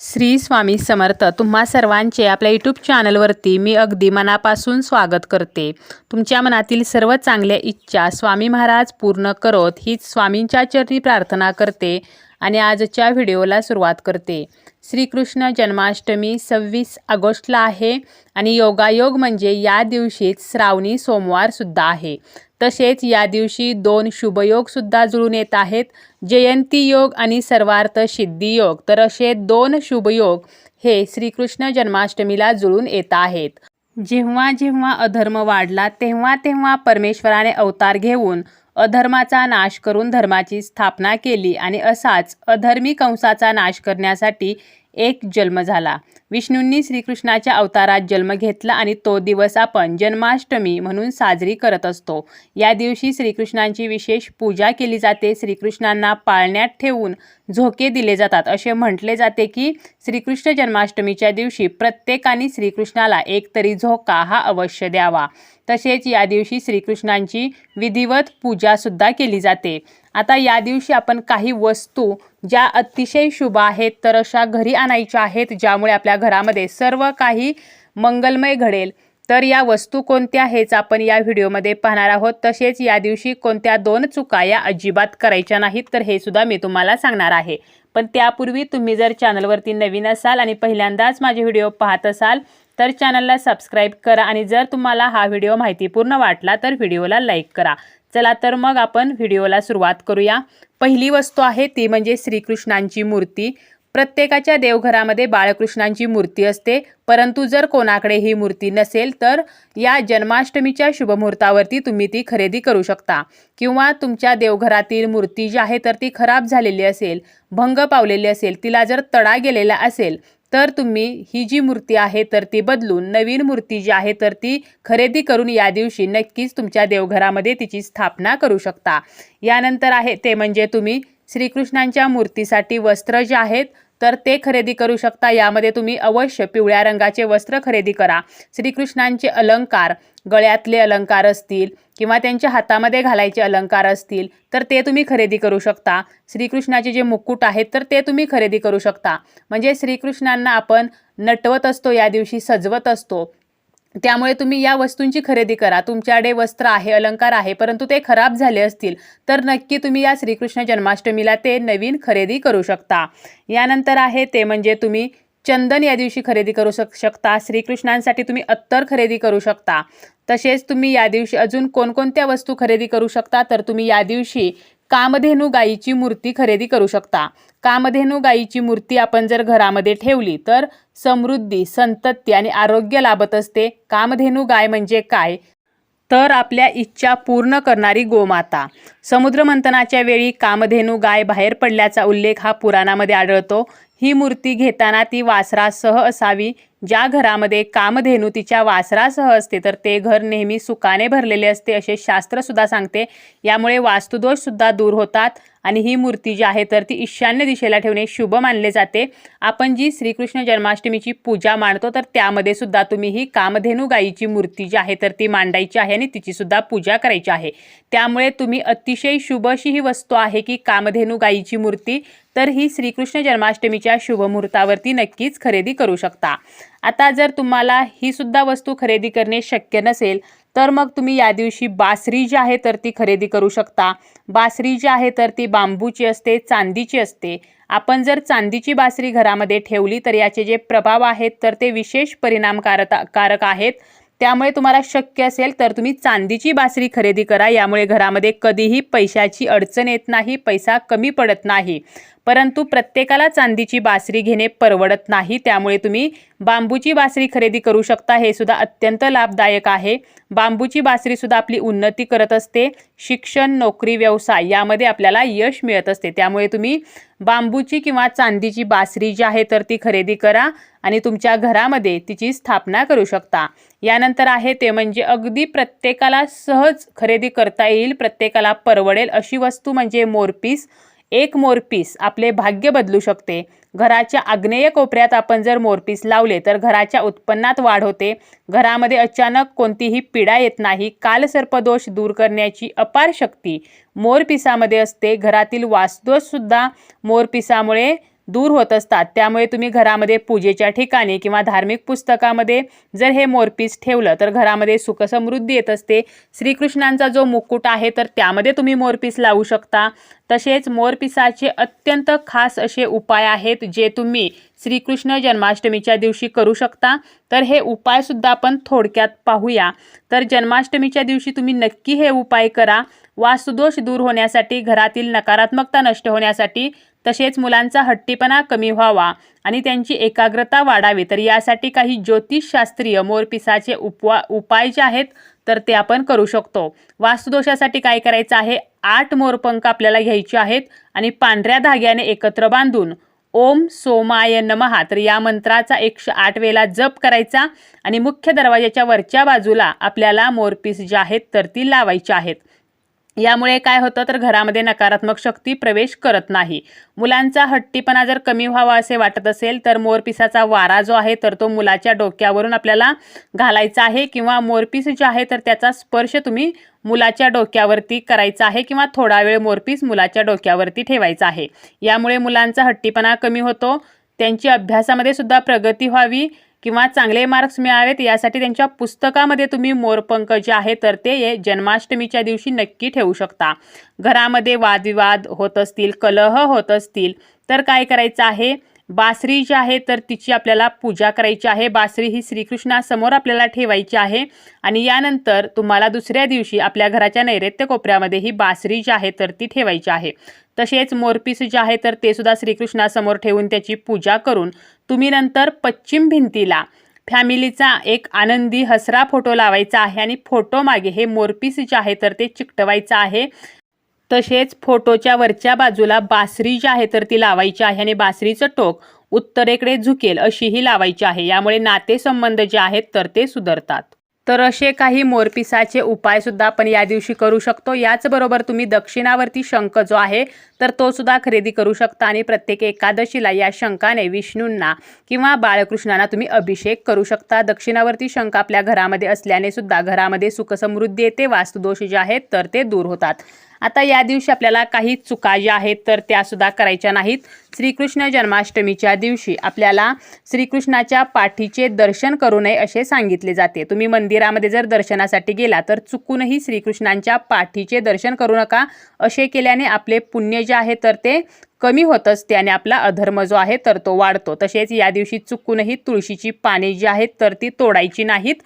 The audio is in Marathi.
श्री स्वामी समर्थ तुम्हा सर्वांचे आपल्या यूट्यूब चॅनलवरती मी अगदी मनापासून स्वागत करते. तुमच्या मनातील सर्व चांगल्या इच्छा स्वामी महाराज पूर्ण करोत हीच स्वामींच्या चरणी प्रार्थना करते आणि आजच्या व्हिडिओला सुरुवात करते. श्रीकृष्ण जन्माष्टमी सव्वीस ऑगस्टला आहे आणि योगायोग म्हणजे या दिवशीच श्रावणी सोमवारसुद्धा आहे. तसेच या दिवशी दोन शुभयोगसुद्धा जुळून येत आहेत. जयंती योग आणि सर्वार्थ सिद्धी योग. तर असे दोन शुभयोग हे श्रीकृष्ण जन्माष्टमीला जुळून येत आहेत. जेव्हा जेव्हा अधर्म वाढला तेव्हा तेव्हा परमेश्वराने अवतार घेऊन अधर्माचा नाश करून धर्माची स्थापना केली आणि असाच अधर्मी कंसाचा नाश करण्यासाठी एक जन्म झाला. विष्णूंनी श्रीकृष्णाच्या अवतारात जन्म घेतला आणि तो दिवस आपण जन्माष्टमी म्हणून साजरी करत असतो. या दिवशी श्रीकृष्णांची विशेष पूजा केली जाते. श्रीकृष्णांना पाळण्यात ठेवून झोके दिले जातात. असे म्हटले जाते की श्रीकृष्ण जन्माष्टमीच्या दिवशी प्रत्येकाने श्रीकृष्णाला एक तरी झोका हा अवश्य द्यावा. तसेच या दिवशी श्रीकृष्णांची विधिवत पूजासुद्धा केली जाते. आता या दिवशी आपण काही वस्तू ज्या अतिशय शुभ आहेत तर अशा घरी आणायच्या आहेत ज्यामुळे आपल्या घरामध्ये सर्व काही मंगलमय घडेल. तर या वस्तू कोणत्या हेच आपण या व्हिडिओमध्ये पाहणार आहोत. तसेच या दिवशी कोणत्या दोन चुका या अजिबात करायच्या नाहीत तर हे सुद्धा मी तुम्हाला सांगणार आहे. पण त्यापूर्वी तुम्ही जर चॅनलवरती नवीन असाल आणि पहिल्यांदाच माझे व्हिडिओ पाहत असाल तर चॅनलला सबस्क्राईब करा आणि जर तुम्हाला हा व्हिडिओ माहितीपूर्ण वाटला तर व्हिडिओला लाईक करा. चला तर मग आपण व्हिडिओला सुरुवात करूया. पहिली वस्तू आहे ती म्हणजे श्रीकृष्णांची मूर्ती. प्रत्येकाच्या देवघरामध्ये बाळकृष्णांची मूर्ती असते. परंतु जर कोणाकडे ही मूर्ती नसेल तर या जन्माष्टमीच्या शुभमुहूर्तावरती तुम्ही ती खरेदी करू शकता. किंवा तुमच्या देवघरातील मूर्ती जी आहे तर ती खराब झालेली असेल भंग पावलेली असेल तिला जर तडा गेलेला असेल तर तुम्ही ही जी मूर्ती आहे तर ती बदलून नवीन मूर्ती जी आहे तर ती खरेदी करून या दिवशी नक्कीच तुमच्या देवघरामध्ये तिची स्थापना करू शकता. यानंतर आहे ते म्हणजे तुम्ही श्रीकृष्णांच्या मूर्तीसाठी वस्त्र जे आहेत तर ते खरेदी करू शकता. यामध्ये तुम्ही अवश्य पिवळ्या रंगाचे वस्त्र खरेदी करा. श्रीकृष्णांचे अलंकार गळ्यातले अलंकार असतील किंवा त्यांच्या हातामध्ये घालायचे अलंकार असतील तर ते तुम्ही खरेदी करू शकता. श्रीकृष्णाचे जे मुकुट आहेत तर ते तुम्ही खरेदी करू शकता. म्हणजे श्रीकृष्णांना आपण नटवत असतो या दिवशी सजवत असतो. त्यामुळे तुम्ही या वस्तूंची खरेदी करा. तुमच्याकडे वस्त्र आहे अलंकार आहे परंतु ते खराब झाले असतील तर नक्की तुम्ही या श्रीकृष्ण जन्माष्टमीला ते नवीन खरेदी करू शकता. यानंतर आहे ते म्हणजे तुम्ही चंदन या दिवशी खरेदी करू शक शकता. श्रीकृष्णांसाठी तुम्ही अत्तर खरेदी करू शकता. तसेच तुम्ही या दिवशी अजून कोणकोणत्या वस्तू खरेदी करू शकता तर तुम्ही या दिवशी कामधेनू गायीची मूर्ती खरेदी करू शकता. कामधेनू गायीची मूर्ती आपण जर घरामध्ये ठेवली तर समृद्धी संतती आणि आरोग्य लाभत असते. कामधेनू गाय म्हणजे काय? तर आपल्या इच्छा पूर्ण करणारी गोमाता. समुद्रमंथनाच्या वेळी कामधेनू गाय बाहेर पडल्याचा उल्लेख हा पुराणामध्ये आढळतो. ही मूर्ती घेताना ती वासरासह असावी. ज्या घरामध्ये कामधेनू तिच्या वासरासह असते तर ते घर नेहमी सुखाने भरलेले असते असे शास्त्रसुद्धा सांगते. यामुळे वास्तुदोषसुद्धा दूर होतात आणि ही मूर्ती जी आहे तर ती ईशान्य दिशेला ठेवणे शुभ मानले जाते. आपण जी श्रीकृष्ण जन्माष्टमीची पूजा मांडतो तर त्यामध्ये सुद्धा तुम्ही ही कामधेनू गायीची मूर्ती जी आहे तर ती मांडायची आहे आणि तिचीसुद्धा पूजा करायची आहे. त्यामुळे तुम्ही अतिशय शुभ अशी ही वस्तू आहे की कामधेनू गायीची मूर्ती तर ही श्रीकृष्ण जन्माष्टमीच्या शुभमुहूर्तावरती नक्कीच खरेदी करू शकता. आता जर तुम्हाला ही सुद्धा वस्तू खरेदी करणे शक्य नसेल तर मग तुम्ही या दिवशी बासरी जी आहे तर ती खरेदी करू शकता. बासरी जी आहे तर ती बांबूची असते चांदीची असते. आपण जर चांदीची बासरी घरामध्ये ठेवली तर याचे जे प्रभाव आहेत तर ते विशेष परिणामकारक कारक आहेत. त्यामुळे तुम्हाला शक्य असेल तर तुम्ही चांदीची बासरी खरेदी करा. यामुळे घरामध्ये कधीही पैशाची अडचण येत नाही पैसा कमी पडत नाही. परंतु प्रत्येकाला चांदीची बासरी घेणे परवडत नाही त्यामुळे तुम्ही बांबूची बासरी खरेदी करू शकता. हे सुद्धा अत्यंत लाभदायक आहे. बांबूची बासरी सुद्धा आपली उन्नती करत असते. शिक्षण नोकरी व्यवसाय यामध्ये आपल्याला यश मिळत असते. त्यामुळे तुम्ही बांबूची किंवा चांदीची बासरी जी आहे तर ती खरेदी करा आणि तुमच्या घरामध्ये तिची स्थापना करू शकता. यानंतर आहे ते म्हणजे अगदी प्रत्येकाला सहज खरेदी करता येईल प्रत्येकाला परवडेल अशी वस्तू म्हणजे मोरपीस. एक मोरपीस आपले भाग्य बदलू शकते. घराच्या आग्नेय कोपऱ्यात आपण जर मोरपीस लावले तर घराच्या उत्पन्नात वाढ होते. घरामध्ये अचानक कोणतीही पीडा येत नाही. कालसर्पदोष दूर करण्याची अपार शक्ती मोरपिसामध्ये असते. घरातील वास्तुसुद्धा मोरपिसामुळे दूर होत असतात. त्यामुळे तुम्ही घरामध्ये पूजेच्या ठिकाणी किंवा धार्मिक पुस्तकामध्ये जर हे मोरपीस ठेवलं तर घरामध्ये सुखसमृद्धी येत असते. श्रीकृष्णांचा जो मुकुट आहे तर त्यामध्ये तुम्ही मोरपीस लावू शकता. तसेच मोरपिसाचे अत्यंत खास असे उपाय आहेत जे तुम्ही श्रीकृष्ण जन्माष्टमीच्या दिवशी करू शकता. तर हे उपायसुद्धा आपण थोडक्यात पाहूया. तर जन्माष्टमीच्या दिवशी तुम्ही नक्की हे उपाय करा. वास्तुदोष दूर होण्यासाठी घरातील नकारात्मकता नष्ट होण्यासाठी तसेच मुलांचा हट्टीपणा कमी व्हावा आणि त्यांची एकाग्रता वाढावी. तर यासाठी काही ज्योतिषशास्त्रीय मोरपिसाचे उपवा उपाय जे आहेत तर ते आपण करू शकतो. वास्तुदोषासाठी काय करायचं आहे? आठ मोरपंख आपल्याला घ्यायचे आहेत आणि पांढऱ्या धाग्याने एकत्र बांधून ओम सोमाय नमहा तर या मंत्राचा एकशे आठ वेळेला जप करायचा आणि मुख्य दरवाजाच्या वरच्या बाजूला आपल्याला मोरपीस जे आहेत तर ती लावायची आहेत. यामुळे काय होतं तर घरामध्ये नकारात्मक शक्ती प्रवेश करत नाही. मुलांचा हट्टीपणा जर कमी व्हावा असे वाटत असेल तर मोरपिसाचा वारा जो आहे तर तो मुलाच्या डोक्यावरून आपल्याला घालायचा आहे किंवा मोरपीस जे आहे तर त्याचा स्पर्श तुम्ही मुलाच्या डोक्यावरती करायचा आहे किंवा थोडा वेळ मोरपीस मुलाच्या डोक्यावरती ठेवायचा आहे. यामुळे मुलांचा हट्टीपणा कमी होतो त्यांची अभ्यासामध्ये सुद्धा प्रगती व्हावी किंवा चांगले मार्क्स मिळावेत यासाठी त्यांच्या पुस्तकामध्ये तुम्ही मोरपंख जे आहे तर ते जन्माष्टमीच्या दिवशी नक्की ठेवू शकता. घरामध्ये वादविवाद होत असतील कलह होत असतील तर काय करायचं आहे? बासरी जी आहे तर तिची आपल्याला पूजा करायची आहे. बासरी ही श्रीकृष्णासमोर आपल्याला ठेवायची आहे. आणि यानंतर तुम्हाला दुसऱ्या दिवशी आपल्या घराच्या नैऋत्य कोपऱ्यामध्ये ही बासरी जी आहे तर ती ठेवायची आहे. तसेच मोरपीस जे आहे तर ते सुद्धा श्रीकृष्णासमोर ठेवून त्याची पूजा करून तुम्ही नंतर पश्चिम भिंतीला फॅमिलीचा एक आनंदी हसरा फोटो लावायचा आहे. आणि फोटो मागे हे मोरपीस जे आहे तर ते चिकटवायचं आहे. तसेच फोटोच्या वरच्या बाजूला बासरी जी आहे तर ती लावायची आहे आणि बासरीचं टोक उत्तरेकडे झुकेल अशीही लावायची आहे. यामुळे नातेसंबंध जे आहेत तर ते सुधारतात. तर असे काही मोरपिसाचे उपाय सुद्धा आपण या दिवशी करू शकतो. याचबरोबर तुम्ही दक्षिणावरती शंख जो आहे तर तो सुद्धा खरेदी करू शकता आणि प्रत्येक एकादशीला या शंखाने विष्णूंना किंवा बाळकृष्णांना तुम्ही अभिषेक करू शकता. दक्षिणावरती शंख आपल्या घरामध्ये असल्याने सुद्धा घरामध्ये सुखसमृद्धी येते वास्तुदोष जे आहेत तर ते दूर होतात. आता या दिवशी आपल्याला काही चुका ज्या आहेत तर त्यासुद्धा करायच्या नाहीत. श्रीकृष्ण जन्माष्टमीच्या दिवशी आपल्याला श्रीकृष्णाच्या पाठीचे दर्शन करू नये असे सांगितले जाते. तुम्ही मंदिरामध्ये जर दर्शनासाठी गेला तर चुकूनही श्रीकृष्णांच्या पाठीचे दर्शन करू नका. असे केल्याने आपले पुण्य जे आहे तर ते कमी होत असते आणि आपला अधर्म जो आहे तर तो वाढतो. तसेच या दिवशी चुकूनही तुळशीची पाने जी आहेत तर ती तोडायची नाहीत.